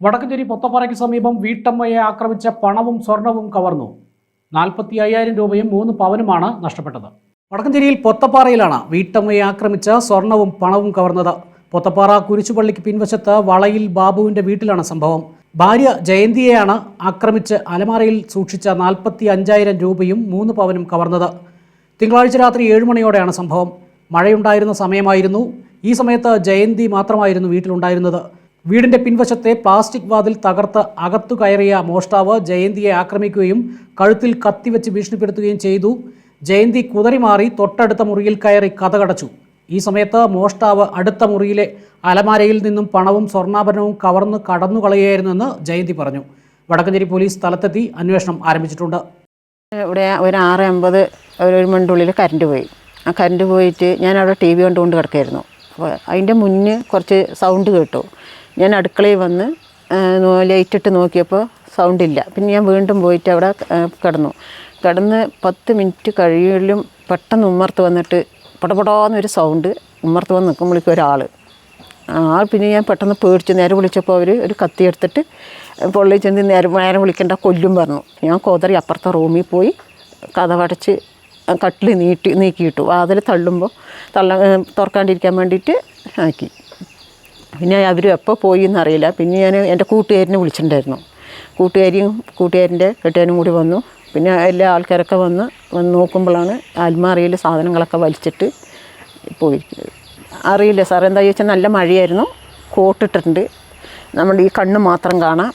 വടക്കഞ്ചേരി പൊത്തപ്പാറയ്ക്ക് സമീപം വീട്ടമ്മയെ ആക്രമിച്ച പണവും സ്വർണവും കവർന്നു. നാൽപ്പത്തി അയ്യായിരം രൂപയും മൂന്ന് പവനുമാണ് നഷ്ടപ്പെട്ടത്. വടക്കഞ്ചേരിയിൽ പൊത്തപ്പാറയിലാണ് വീട്ടമ്മയെ ആക്രമിച്ച സ്വർണവും പണവും കവർന്നത്. പൊത്തപ്പാറ കുരിശുപള്ളിക്ക് പിൻവശത്ത് വളയിൽ ബാബുവിന്റെ വീട്ടിലാണ് സംഭവം. ഭാര്യ ജയന്തിയെയാണ് ആക്രമിച്ച് അലമാരയിൽ സൂക്ഷിച്ച നാൽപ്പത്തി അഞ്ചായിരം രൂപയും മൂന്ന് പവനും കവർന്നത്. തിങ്കളാഴ്ച രാത്രി ഏഴ് മണിയോടെയാണ് സംഭവം. മഴയുണ്ടായിരുന്ന സമയമായിരുന്നു. ഈ സമയത്ത് ജയന്തി മാത്രമായിരുന്നു വീട്ടിലുണ്ടായിരുന്നത്. വീടിന്റെ പിൻവശത്തെ പ്ലാസ്റ്റിക് വാതിൽ തകർത്ത് അകത്തു കയറിയ മോഷ്ടാവ് ജയന്തിയെ ആക്രമിക്കുകയും കഴുത്തിൽ കത്തിവെച്ച് ഭീഷണിപ്പെടുത്തുകയും ചെയ്തു. ജയന്തി കുതറിമാറി തൊട്ടടുത്ത മുറിയിൽ കയറി കഥകടച്ചു. ഈ സമയത്ത് മോഷ്ടാവ് അടുത്ത മുറിയിലെ അലമാരയിൽ നിന്നും പണവും സ്വർണാഭരണവും കവർന്ന് കടന്നുകളയുകയായിരുന്നെന്ന് ജയന്തി പറഞ്ഞു. വടക്കഞ്ചേരി പോലീസ് സ്ഥലത്തെത്തി അന്വേഷണം ആരംഭിച്ചിട്ടുണ്ട്. ഇവിടെ ഒരു ആറ് അമ്പത് ഒരു ഉള്ളിൽ കറണ്ട് പോയി. ആ കറണ്ട് പോയിട്ട് ഞാൻ അവിടെ ടി വി കണ്ടുകൊണ്ട് കിടക്കായിരുന്നു. അപ്പോൾ അതിന്റെ മുന്നേ കുറച്ച് സൗണ്ട് കേട്ടു. ഞാൻ അടുക്കളയിൽ വന്ന് ലൈറ്റിട്ട് നോക്കിയപ്പോൾ സൗണ്ടില്ല പിന്നെ ഞാൻ വീണ്ടും പോയിട്ട് അവിടെ കിടന്നു. കിടന്ന് പത്ത് മിനിറ്റ് കഴിയലും പെട്ടെന്ന് ഉമ്മർത്ത് വന്നിട്ട് പടപടാന്നൊരു സൗണ്ട് ഉമ്മർത്ത് വന്ന് നിൽക്കുമ്പോഴേക്കും ഒരാൾ ആൾ പിന്നെ ഞാൻ പെട്ടെന്ന് പേടിച്ച്. നേരെ വിളിച്ചപ്പോൾ അവർ ഒരു കത്തി എടുത്തിട്ട് പൊള്ളി ചെന്ന് നേരെ നേരെ വിളിക്കേണ്ട കൊല്ലും പറഞ്ഞു. ഞാൻ കോതറി അപ്പുറത്തെ റൂമിൽ പോയി കഥവടച്ച് കട്ടിൽ നീട്ടി നീക്കിയിട്ടു വാതിൽ തള്ളുമ്പോൾ തള്ള തുറക്കാണ്ടിരിക്കാൻ വേണ്ടിയിട്ട് ആക്കി. പിന്നെ അവർ എപ്പോൾ പോയി എന്നറിയില്ല. പിന്നെ ഞാൻ എന്റെ കൂട്ടുകാരിനെ വിളിച്ചിട്ടുണ്ടായിരുന്നു. കൂട്ടുകാരിയും കൂട്ടുകാരന്റെ കെട്ടിയാനും കൂടി വന്നു. പിന്നെ എല്ലാ ആൾക്കാരൊക്കെ വന്ന് വന്ന് നോക്കുമ്പോഴാണ് അൽമാറിയിൽ സാധനങ്ങളൊക്കെ വലിച്ചിട്ട് പോയിരിക്കുന്നത്. അറിയില്ല സാർ എന്താ ചോദിച്ചാൽ നല്ല മഴയായിരുന്നു. കോട്ടിട്ടിട്ടുണ്ട്. നമ്മുടെ ഈ കണ്ണ് മാത്രം കാണാം.